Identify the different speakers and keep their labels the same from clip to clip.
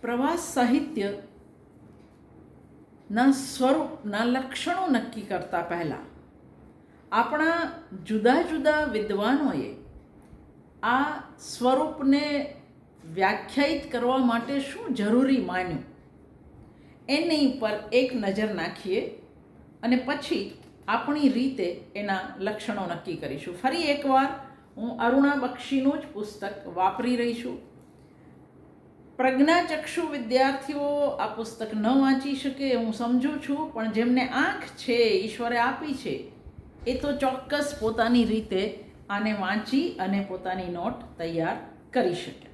Speaker 1: પ્રવાસ સાહિત્ય ના સ્વરૂપના લક્ષણો નક્કી કરતા પહેલાં આપણા જુદા જુદા વિદ્વાનોએ આ સ્વરૂપને વ્યાખ્યાયિત કરવા માટે શું જરૂરી માન્યું? એની પર એક નજર નાખીએ અને પછી આપણી રીતે એના લક્ષણો નક્કી કરીશું. ફરી એકવાર હું અરુણા બક્ષીનું જ પુસ્તક વાપરી રહી છું. પ્રજ્ઞાચક્ષુ વિદ્યાર્થીઓ આ પુસ્તક ન વાંચી શકે, હું સમજું છું, પણ જેમને આંખ છે, ઈશ્વરે આપી છે, એ તો ચોક્કસ પોતાની રીતે આને વાંચી અને પોતાની નોટ તૈયાર કરી શકે.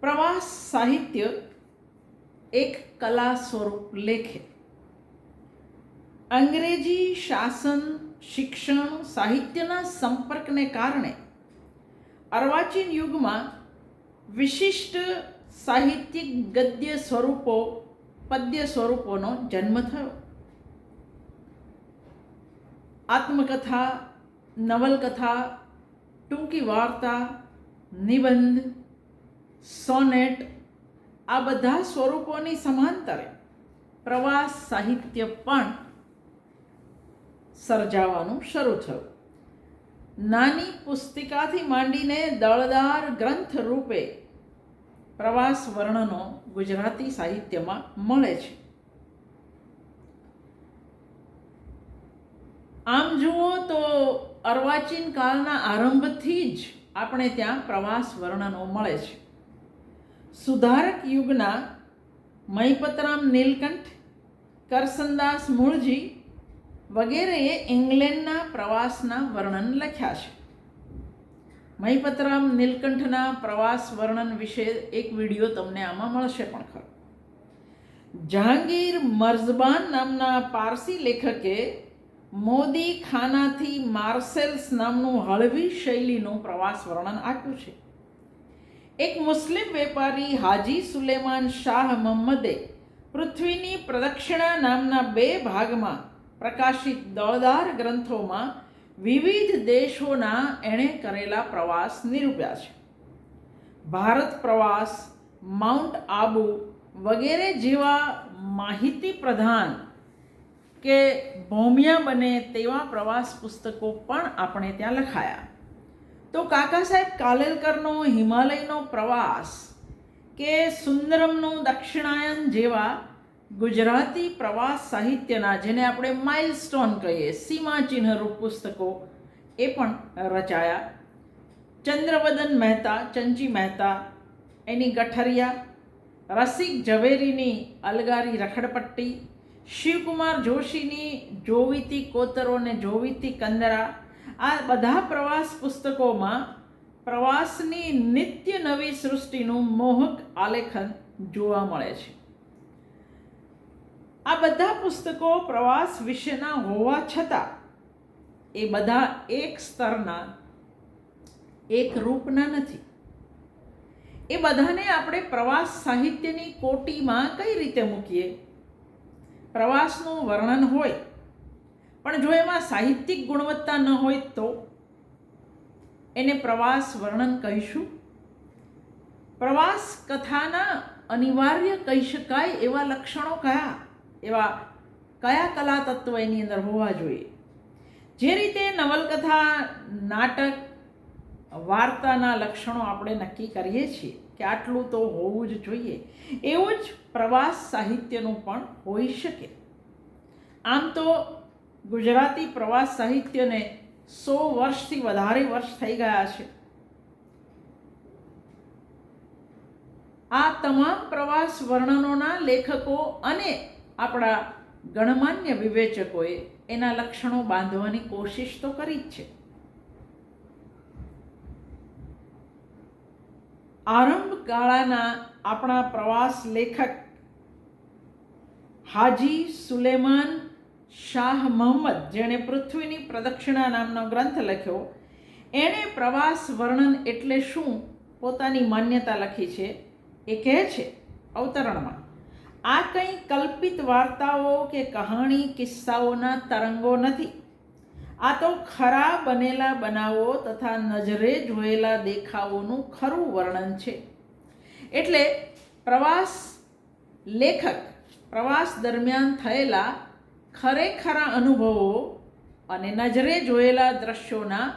Speaker 1: પ્રવાસ સાહિત્ય એક કલા સ્વરૂપ લેખે. અંગ્રેજી શાસન, શિક્ષણ, સાહિત્યના સંપર્કને કારણે અર્વાચીન યુગમાં વિશિષ્ટ સાહિત્યિક ગદ્ય સ્વરૂપો, પદ્ય સ્વરૂપોનો જન્મ થયો. આત્મકથા, નવલકથા, ટૂંકી વાર્તા, નિબંધ, સોનેટ, આ બધા સ્વરૂપોની સમાંતરે પ્રવાસ સાહિત્ય પણ સર્જાવાનું શરૂ થયું. નાની પુસ્તિકાથી માંડીને દળદાર ગ્રંથ રૂપે પ્રવાસ વર્ણનો ગુજરાતી સાહિત્યમાં મળે છે. આમ જુઓ તો અર્વાચીન કાળના આરંભથી જ આપણે ત્યાં પ્રવાસ વર્ણનો મળે છે. સુધારક યુગના મહિપતરામ નીલકંઠ, કરસનદાસ મૂળજી વગેરેએ ઇંગ્લેન્ડના પ્રવાસના વર્ણન લખ્યા છે. મહિપતરામ નીલકંઠના પ્રવાસ વર્ણન વિશે એક વીડિયો તમને આમાં મળશે પણ ખરો. જહાંગીર મર્ઝબાન નામના પારસી લેખકે મોદી ખાનાથી માર્સેલ્સ નામનું હળવી શૈલીનું પ્રવાસ વર્ણન આપ્યું છે. એક મુસ્લિમ વેપારી હાજી સુલેમાન શાહ મહમ્મદે પૃથ્વીની પ્રદક્ષિણા નામના બે ભાગમાં પ્રકાશિત દળદાર ગ્રંથોમાં વિવિધ દેશોના એણે કરેલા પ્રવાસ નિરૂપ્યા છે. ભારત પ્રવાસ, માઉન્ટ આબુ વગેરે જેવા માહિતી પ્રધાન કે ભૌમ્યા બને તેવા પ્રવાસ પુસ્તકો પણ આપણે ત્યાં લખાયા. તો કાકા સાહેબ, કાલેલકરનો, હિમાલયનો પ્રવાસ કે સુંદરમનું દક્ષિણાયન જેવા ગુજરાતી પ્રવાસ સાહિત્યના જેને આપણે માઇલસ્ટોન કહીએ સીમાચિહ્નરૂપ પુસ્તકો, એ પણ રચાયા. ચંદ્રવદન મહેતા, ચંચી મહેતા, એની ગઠરિયા, રસિક ઝવેરીની અલગારી રખડપટ્ટી, શિવકુમાર જોશીની જોવીતી કોતરો ને જોવીતી કંદરા, આ બધા પ્રવાસ પુસ્તકોમાં પ્રવાસની નિત્ય નવી સૃષ્ટિનું મોહક આલેખન જોવા મળે છે. આ બધા પુસ્તકો પ્રવાસ વિશેના હોવા છતાં એ બધા એક સ્તરના, એક રૂપના નથી. એ બધાને આપણે પ્રવાસ સાહિત્યની કોટીમાં કઈ રીતે મૂકીએ? પ્રવાસનું વર્ણન હોય, પણ જો એમાં સાહિત્યિક ગુણવત્તા ન હોય તો? એને પ્રવાસ વર્ણન કહીશું? પ્રવાસ કથાના અનિવાર્ય કહી શકાય એવા લક્ષણો કયા? એવા કયા કલા તત્વ એની અંદર હોવા જોઈએ? જે રીતે નવલકથા, નાટક, વાર્તાના લક્ષણો આપણે નક્કી કરીએ છીએ કે આટલું તો હોવું જ જોઈએ, એવું જ પ્રવાસ સાહિત્યનું પણ હોઈ શકે. આમ તો ગુજરાતી પ્રવાસ સાહિત્યને સો વર્ષથી વધારે વર્ષ થઈ ગયા છે. આ તમામ પ્રવાસ વર્ણનોના લેખકો અને આપણા ગણમાન્ય વિવેચકોએ એના લક્ષણો બાંધવાની કોશિશ તો કરી જ છે. આરંભ ગાળાના આપણા પ્રવાસ લેખક હાજી સુલેમાન શાહ મોહમ્મદ જેણે પૃથ્વીની પ્રદક્ષિણા નામનો ગ્રંથ લખ્યો, એણે પ્રવાસ વર્ણન એટલે શું? પોતાની માન્યતા લખી છે. એ કહે છે, અવતરણમાં. આ કંઈ કલ્પિત વાર્તાઓ કે કહાણી, કિસ્સાઓના તરંગો નથી. આ તો ખરા બનેલા બનાવો તથા નજરે જોયેલા દેખાવોનું ખરું વર્ણન છે. એટલે પ્રવાસ લેખક પ્રવાસ દરમિયાન થયેલા ખરેખરા અનુભવો અને નજરે જોયેલા દ્રશ્યોના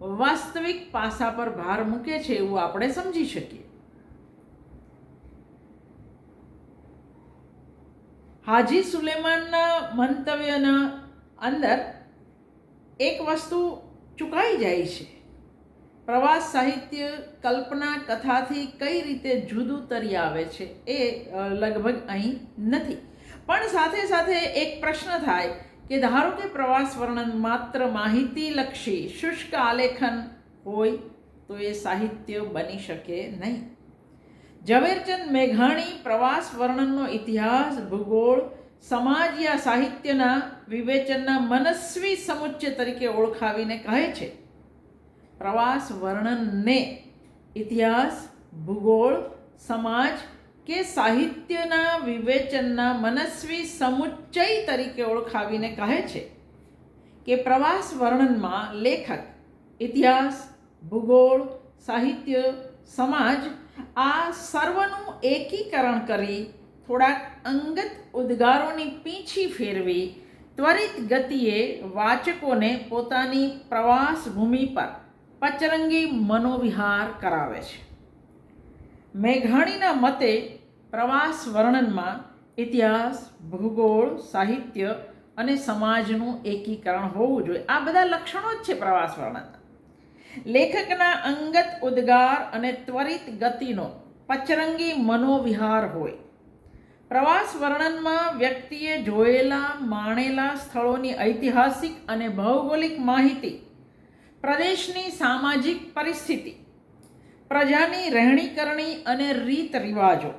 Speaker 1: વાસ્તવિક પાસા પર ભાર મૂકે છે એવું આપણે સમજી શકીએ. હાજી સુલેમાનના મંતવ્યના અંદર એક વસ્તુ ચૂકાઈ જાય છે. પ્રવાસ સાહિત્ય, કલ્પના, કથાથી કઈ રીતે જુદું તરી આવે છે એ લગભગ અહીં નથી. પણ સાથે સાથે એક પ્રશ્ન થાય કે ધારો કે પ્રવાસ વર્ણન માત્ર માહિતીલક્ષી શુષ્ક આલેખન હોય તો એ સાહિત્ય બની શકે નહીં. ઝવેરચંદ મેઘાણી પ્રવાસ વર્ણનનો ઇતિહાસ, ભૂગોળ, સમાજ યા સાહિત્યના વિવેચનના મનસ્વી સમુચ્ચય તરીકે ઓળખાવીને કહે છે. પ્રવાસ વર્ણનને ઇતિહાસ, ભૂગોળ, સમાજ કે સાહિત્યના વિવેચનના મનસ્વી સમુચ્ચય તરીકે ઓળખાવીને કહે છે કે પ્રવાસ વર્ણનમાં લેખક, ઇતિહાસ, ભૂગોળ, સાહિત્ય, સમાજ આ સર્વનું એકીકરણ કરી થોડાક અંગત ઉદ્ગારોની પીંછી ફેરવી ત્વરિત ગતિએ વાચકોને પોતાની પ્રવાસ ભૂમિ પર પચરંગી મનોવિહાર કરાવે છે. મેઘાણીના મતે પ્રવાસ વર્ણનમાં ઇતિહાસ, ભૂગોળ, સાહિત્ય અને સમાજનું એકીકરણ હોવું જોઈએ. આ બધા લક્ષણો જ છે પ્રવાસ વર્ણનના. લેખકના અંગત ઉદ્ગાર અને ત્વરિત ગતિનો પચરંગી મનોવિહાર હોય. પ્રવાસ વર્ણનમાં વ્યક્તિએ જોયેલા, માણેલા સ્થળોની ઐતિહાસિક અને ભૌગોલિક માહિતી, પ્રદેશની સામાજિક પરિસ્થિતિ, પ્રજાની રહેણીકરણી અને રીત રિવાજો,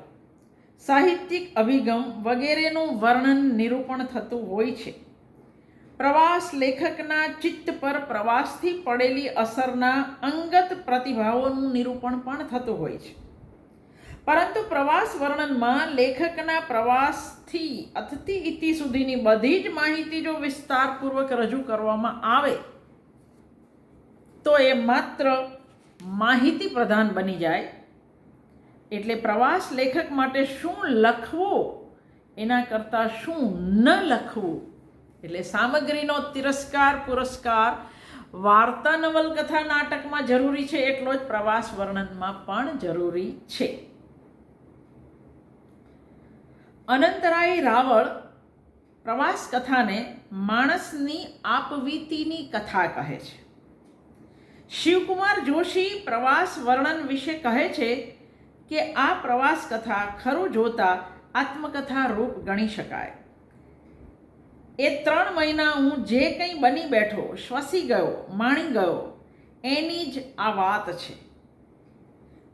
Speaker 1: સાહિત્યિક અભિગમ વગેરેનું વર્ણન નિરૂપણ થતું હોય છે. પ્રવાસ લેખકના ચિત્ત પર પ્રવાસથી પડેલી અસરના અંગત પ્રતિભાવોનું નિરૂપણ પણ થતું હોય છે. પરંતુ પ્રવાસ વર્ણનમાં લેખકના પ્રવાસથી અથતી ઇતિ સુધીની બધી જ માહિતી જો વિસ્તારપૂર્વક રજૂ કરવામાં આવે, તો એ માત્ર માહિતી પ્રધાન બની જાય. એટલે પ્રવાસ લેખક માટે શું લખવું, એના કરતાં શું ન લખવું એટલે સામગ્રીનો તિરસ્કાર, પુરસ્કાર વાર્તા નવલકથા નાટકમાં જરૂરી છે એટલો જ પ્રવાસ વર્ણનમાં પણ જરૂરી છે. અનંતરાય રાવળ પ્રવાસ કથાને માણસની આપવીતીની કથા કહે છે. શિવકુમાર જોશી પ્રવાસ વર્ણન વિશે કહે છે કે આ પ્રવાસ કથા ખરું જોતા આત્મકથા રૂપ ગણી શકાય. એ ત્રણ મહિના હું જે કંઈ બની બેઠો, શ્વસી ગયો, માણી ગયો, એની જ આ વાત છે.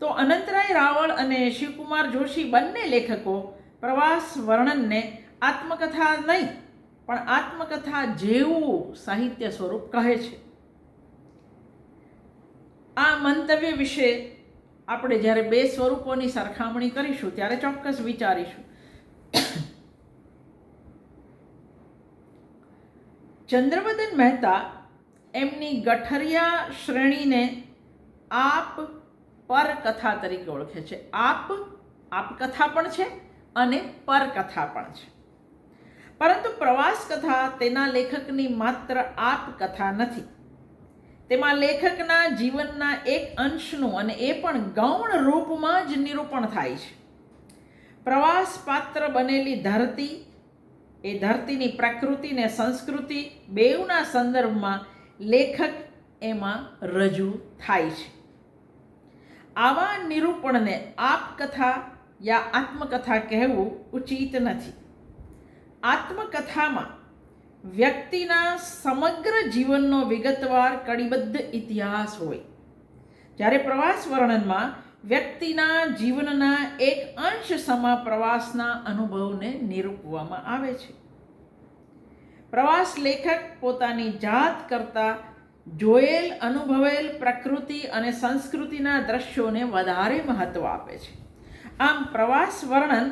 Speaker 1: તો અનંતરાય રાવળ અને શિવકુમાર જોશી બંને લેખકો પ્રવાસ વર્ણનને આત્મકથા નહીં, પણ આત્મકથા જેવું સાહિત્ય સ્વરૂપ કહે છે. આ મંતવ્ય વિશે આપણે જ્યારે બે સ્વરૂપોની સરખામણી કરીશું, ત્યારે ચોક્કસ વિચારીશું. ચંદ્રવદન મહેતા એમની ગઠરિયા શ્રેણીને આપ પર કથા તરીકે ઓળખે છે. આપ આપ કથા પણ છે અને પર કથા પણ છે. પરંતુ પ્રવાસ કથા તેના લેખકની માત્ર આપ કથા નથી. તેમાં લેખકના જીવનના એક અંશનું અને એ પણ ગૌણ રૂપમાં જ નિરૂપણ થાય છે. પ્રવાસ પાત્ર બનેલી ધરતી એ ધરતીની પ્રકૃતિ ને સંસ્કૃતિ બેઉના સંદર્ભમાં લેખક એમાં રજૂ થાય છે. આવા નિરૂપણને આપકથા યા આત્મકથા કહેવું ઉચિત નથી. આત્મકથામાં વ્યક્તિના સમગ્ર જીવનનો વિગતવાર કડીબદ્ધ ઇતિહાસ હોય. જ્યારે પ્રવાસ વર્ણનમાં વ્યક્તિના જીવનના એક અંશ સમા પ્રવાસના અનુભવને નિરૂપવામાં આવે છે. પ્રવાસ લેખક પોતાની જાત કરતાં જોયેલ, અનુભવેલ પ્રકૃતિ અને સંસ્કૃતિના દ્રશ્યોને વધારે મહત્ત્વ આપે છે. આમ પ્રવાસ વર્ણન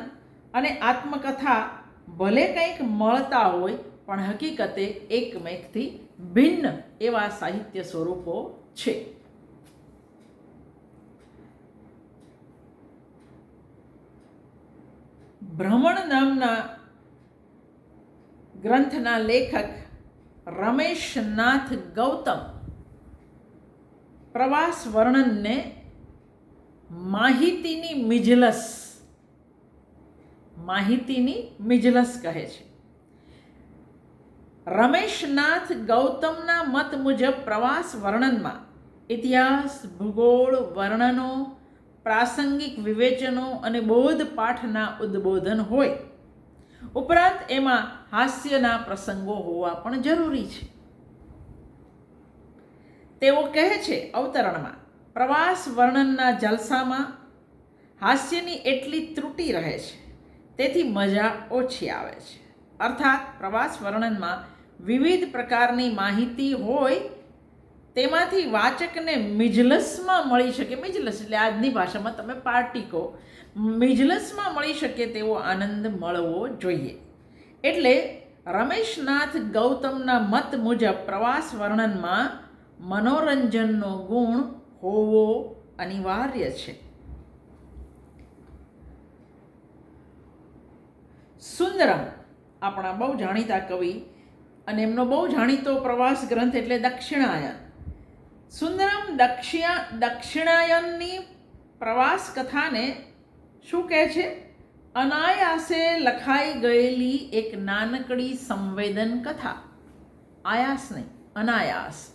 Speaker 1: અને આત્મકથા ભલે કંઈક મળતા હોય, પણ હકીકતે એકમેકથી ભિન્ન એવા સાહિત્ય સ્વરૂપો છે. ભ્રમણ નામના ગ્રંથના લેખક રમેશનાથ ગૌતમ પ્રવાસ વર્ણનને માહિતીની મિજલસ માહિતીની મિજલસ કહે છે. રમેશનાથ ગૌતમના મત મુજબ પ્રવાસ વર્ણનમાં ઇતિહાસ, ભૂગોળ, વર્ણનો પ્રાસંગિક વિવેચનો અને બોધપાઠના ઉદ્બોધન હોય. ઉપરાંત એમાં હાસ્યના પ્રસંગો હોવા પણ જરૂરી છે. તેઓ કહે છે અવતરણમાં, પ્રવાસ વર્ણનના જલસામાં હાસ્યની એટલી ત્રુટી રહે છે, તેથી મજા ઓછી આવે છે. અર્થાત પ્રવાસ વર્ણનમાં વિવિધ પ્રકારની માહિતી હોય તેમાંથી વાચકને મિજલસમાં મળી શકે, મિજલસ એટલે આજની ભાષામાં તમે પાર્ટી કહો, મિજલસમાં મળી શકે તેવો આનંદ મળવો જોઈએ. એટલે રમેશનાથ ગૌતમના મત મુજબ પ્રવાસ વર્ણનમાં મનોરંજનનો ગુણ હોવો અનિવાર્ય છે. સુંદરમ, આપણા બહુ જાણીતા કવિ અને એમનો બહુ જાણીતો પ્રવાસ ગ્રંથ એટલે દક્ષિણાયન. સુંદરમ દક્ષિણા દક્ષિણાયનની પ્રવાસ કથાને શું કહે છે? અનાયાસે લખાઈ ગયેલી એક નાનકડી સંવેદન કથા. આયાસ નહીં, અનાયાસ.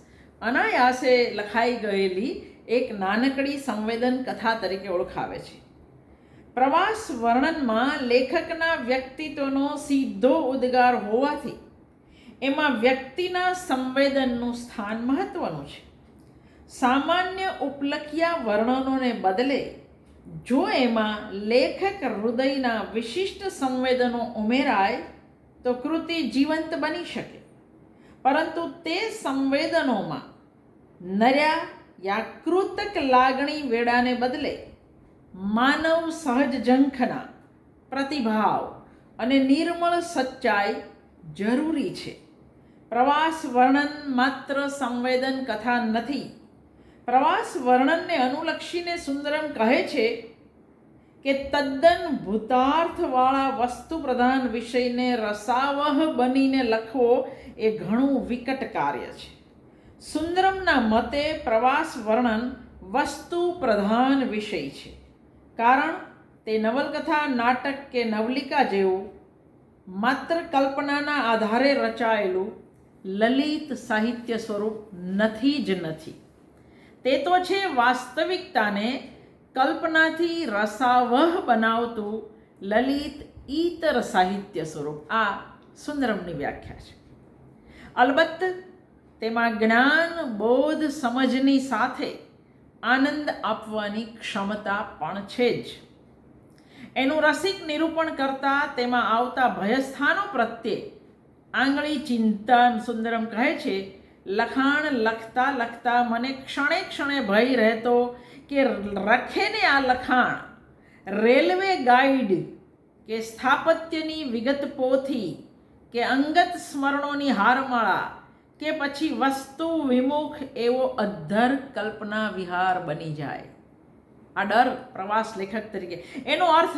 Speaker 1: અનાયાસે લખાઈ ગયેલી એક નાનકડી સંવેદન કથા તરીકે ઓળખાવે છે. પ્રવાસ વર્ણનમાં લેખકના વ્યક્તિત્વનો સીધો ઉદ્ગાર હોવાથી એમાં વ્યક્તિના સંવેદનનું સ્થાન મહત્વનું છે. સામાન્ય ઉપલખ્યા વર્ણનોને બદલે જો એમાં લેખક હૃદયના વિશિષ્ટ સંવેદનો ઉમેરાય, તો કૃતિ જીવંત બની શકે. પરંતુ તે સંવેદનોમાં નર્યા યાકૃતક લાગણી વેડાને બદલે માનવ સહજ ઝંખના પ્રતિભાવ અને નિર્મળ સચ્ચાઈ જરૂરી છે. પ્રવાસ વર્ણન માત્ર સંવેદન કથા નથી પ્રવાસ વર્ણનને અનુલક્ષીને સુંદરમ કહે છે કે તદ્દન ભૂતાર્થવાળા વસ્તુ પ્રધાન વિષયને રસાવહ બનીને લખવો એ ઘણું વિકટ કાર્ય છે. સુંદરમના મતે પ્રવાસ વર્ણન વસ્તુ પ્રધાન વિષય છે. કારણ તે નવલકથા, નાટક કે નવલિકા જેવું માત્ર કલ્પનાના આધારે રચાયેલું લલિત સાહિત્ય સ્વરૂપ નથી જ નથી. તે તો છે વાસ્તવિકતાને કલ્પનાથી રસાવહ બનાવતું લલિત ઈતર સાહિત્ય સ્વરૂપ. આ સુંદરમની વ્યાખ્યા છે. અલબત્ત તેમાં જ્ઞાન, બોધ, સમજની સાથે આનંદ આપવાની ક્ષમતા પણ છે જ. એનું રસિક નિરૂપણ કરતા તેમાં આવતા ભયસ્થાનો પ્રત્યે આંગળી ચિંતન સુંદરમ કહે છે લખાણ લખતા લખતા મને ક્ષણે ક્ષણે ભય રહેતો કે રખેને આ લખાણ રેલવે ગાઈડ કે સ્થાપત્યની વિગત પોથી કે અંગત સ્મરણોની હારમાળા કે પછી વસ્તુ વિમુખ એવો અધ્ધર કલ્પના વિહાર બની જાય. આ ડર પ્રવાસ લેખક તરીકે. એનો અર્થ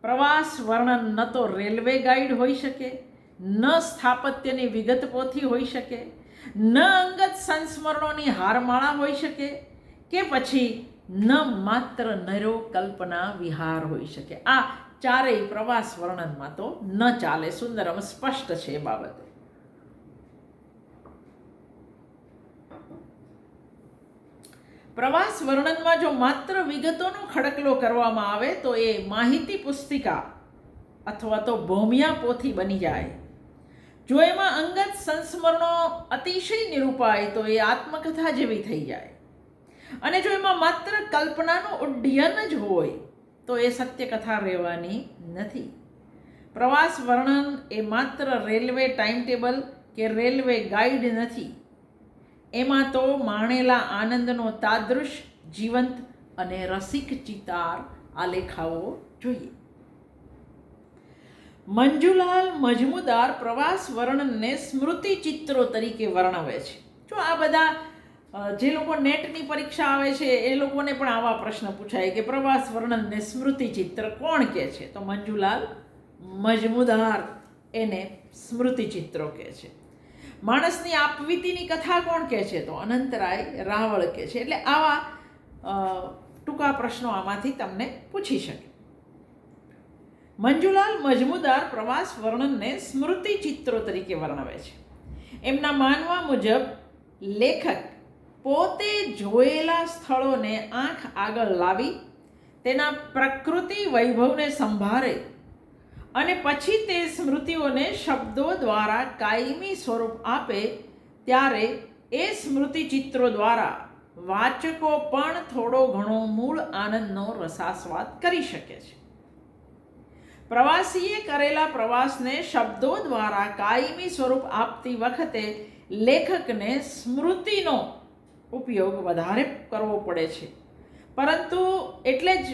Speaker 1: પ્રવાસ વર્ણન ન તો રેલવે ગાઈડ હોઈ શકે, ન સ્થાપત્યની વિગત પોથી હોઈ શકે ન અંગત સંસ્મરણોની હારમાળા હોઈ શકે કે પછી ન માત્ર નરો કલ્પના વિહાર હોઈ શકે. આ ચારેય પ્રવાસ વર્ણનમાં તો ન ચાલે. સુંદરમ સ્પષ્ટ છે એ બાબતે. પ્રવાસ વર્ણનમાં જો માત્ર વિગતોનો ખડકલો કરવામાં આવે તો એ માહિતી પુસ્તિકા અથવા તો ભૌમિયા પોથી બની જાય. જો એમાં અંગત સંસ્મરણો અતિશય નિરૂપાય, તો એ આત્મકથા જેવી થઈ જાય. અને જો એમાં માત્ર કલ્પનાનું ઉડ્ડયન જ હોય, તો એ સત્યકથા રહેવાની નથી. પ્રવાસ વર્ણન એ માત્ર રેલવે ટાઈમ ટેબલ કે રેલવે ગાઈડ નથી. એમાં તો માણેલા આનંદનો તાદૃશ, જીવંત અને રસિક ચિતાર આલેખાવો જોઈએ. મંજુલાલ મજમુદાર પ્રવાસ વર્ણનને સ્મૃતિ ચિત્રો તરીકે વર્ણવે છે. જો આ બધા જે લોકો નેટની પરીક્ષા આવે છે, એ લોકોને પણ આવા પ્રશ્ન પૂછાય કે પ્રવાસ વર્ણનને સ્મૃતિ ચિત્ર કોણ કહે છે? તો મંજુલાલ મજમુદાર એને સ્મૃતિ ચિત્રો કહે છે. માણસની આપવીતીની કથા કોણ કહે છે? તો અનંતરાય રાવળ કહે છે. એટલે આવા ટૂંકા પ્રશ્નો આમાંથી તમને પૂછી શકે. મંજુલાલ મજમુદાર પ્રવાસ વર્ણનને સ્મૃતિ ચિત્રો તરીકે વર્ણવે છે. એમના માનવા મુજબ, લેખક પોતે જોયેલા સ્થળોને આંખ આગળ લાવી, તેના પ્રકૃતિ વૈભવને સંભાળે અને પછી તે સ્મૃતિઓને શબ્દો દ્વારા કાયમી સ્વરૂપ આપે ત્યારે એ સ્મૃતિ ચિત્રો દ્વારા વાચકો પણ થોડો ઘણો મૂળ આનંદનો રસાસ્વાદ કરી શકે છે. પ્રવાસીએ કરેલા પ્રવાસને શબ્દો દ્વારા કાયમી સ્વરૂપ આપતી વખતે લેખકને સ્મૃતિનો ઉપયોગ વધારે કરવો પડે છે. પરંતુ એટલે જ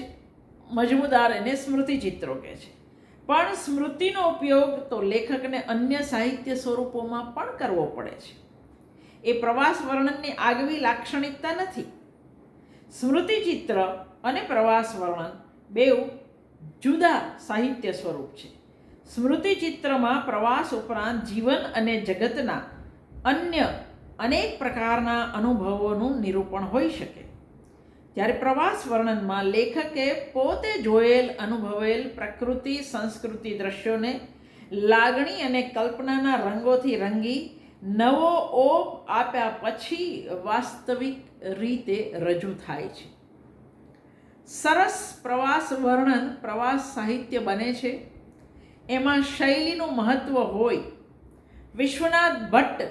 Speaker 1: મજમુદાર એને સ્મૃતિ ચિત્રો કહે છે. પણ સ્મૃતિનો ઉપયોગ તો લેખકને અન્ય સાહિત્ય સ્વરૂપોમાં પણ કરવો પડે છે. એ પ્રવાસ વર્ણનની આગવી લાક્ષણિકતા નથી. સ્મૃતિચિત્ર અને પ્રવાસ વર્ણન બેઉ જુદા સાહિત્ય સ્વરૂપ છે. સ્મૃતિચિત્રમાં પ્રવાસ ઉપરાંત જીવન અને જગતના અન્ય અનેક પ્રકારના અનુભવોનું નિરૂપણ હોઈ શકે. જ્યારે પ્રવાસ વર્ણનમાં લેખકે પોતે જોયેલ, અનુભવેલ પ્રકૃતિ, સંસ્કૃતિ દ્રશ્યોને લાગણી અને કલ્પનાના રંગોથી રંગી નવો ઓપ આપ્યા પછી વાસ્તવિક રીતે રજૂ થાય છે. સરસ પ્રવાસ વર્ણન, પ્રવાસ સાહિત્ય બને છે. એમાં શૈલીનું મહત્ત્વ હોય. વિશ્વનાથ ભટ્ટ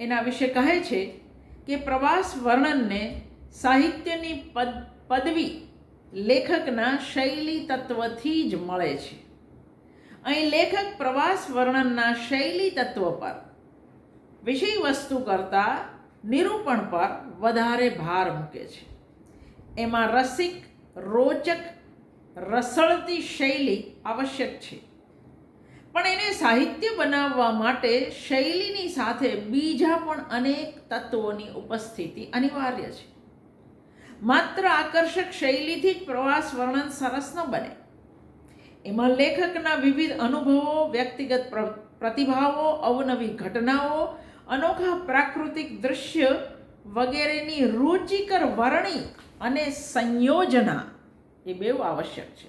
Speaker 1: એના વિશે કહે છે કે પ્રવાસ વર્ણનને સાહિત્યની પદ, પદવી, લેખકના શૈલી તત્વથી જ મળે છે. અહીં લેખક પ્રવાસ વર્ણનના શૈલી તત્વ પર, વિષય વસ્તુ કરતાં નિરૂપણ પર વધારે ભાર મૂકે છે. એમાં રસિક રોચક રસળતી શૈલી આવશ્યક છે. પણ એને સાહિત્ય બનાવવા માટે શૈલીની સાથે બીજા પણ અનેક તત્વોની ઉપસ્થિતિ અનિવાર્ય છે. માત્ર આકર્ષક શૈલીથી જ પ્રવાસ વર્ણન સરસ ન બને. એમાં લેખકના વિવિધ અનુભવો, વ્યક્તિગત પ્ર- પ્રતિભાવો, અવનવી ઘટનાઓ, અનોખા પ્રાકૃતિક દૃશ્ય વગેરેની રુચિકર વરણી અને સંયોજના એ બેઉ આવશ્યક છે.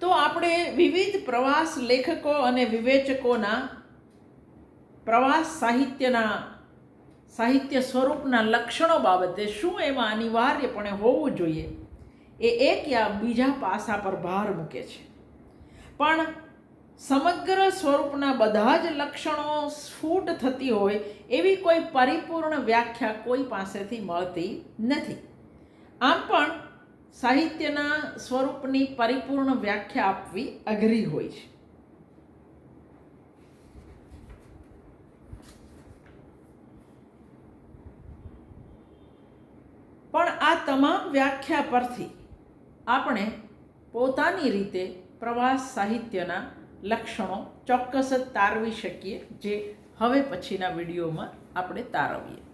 Speaker 1: તો આપણે વિવિધ પ્રવાસ લેખકો અને વિવેચકોના પ્રવાસ સાહિત્યના, સાહિત્ય સ્વરૂપના લક્ષણો બાબતે શું એમાં અનિવાર્યપણે હોવું જોઈએ એ એક યા બીજા પાસા પર ભાર મૂકે છે. પણ સમગ્ર સ્વરૂપના બધા જ લક્ષણો સ્ફુટ થતી હોય એવી કોઈ પરિપૂર્ણ વ્યાખ્યા કોઈ પાસેથી મળતી નથી. આમ પણ સાહિત્યના સ્વરૂપની પરિપૂર્ણ વ્યાખ્યા આપવી અઘરી હોય છે. પણ આ તમામ વ્યાખ્યા પરથી આપણે પોતાની રીતે પ્રવાસ સાહિત્યના લક્ષણો ચોક્કસ જ તારવી શકીએ જે હવે પછીના વિડીયોમાં આપણે તારવીએ.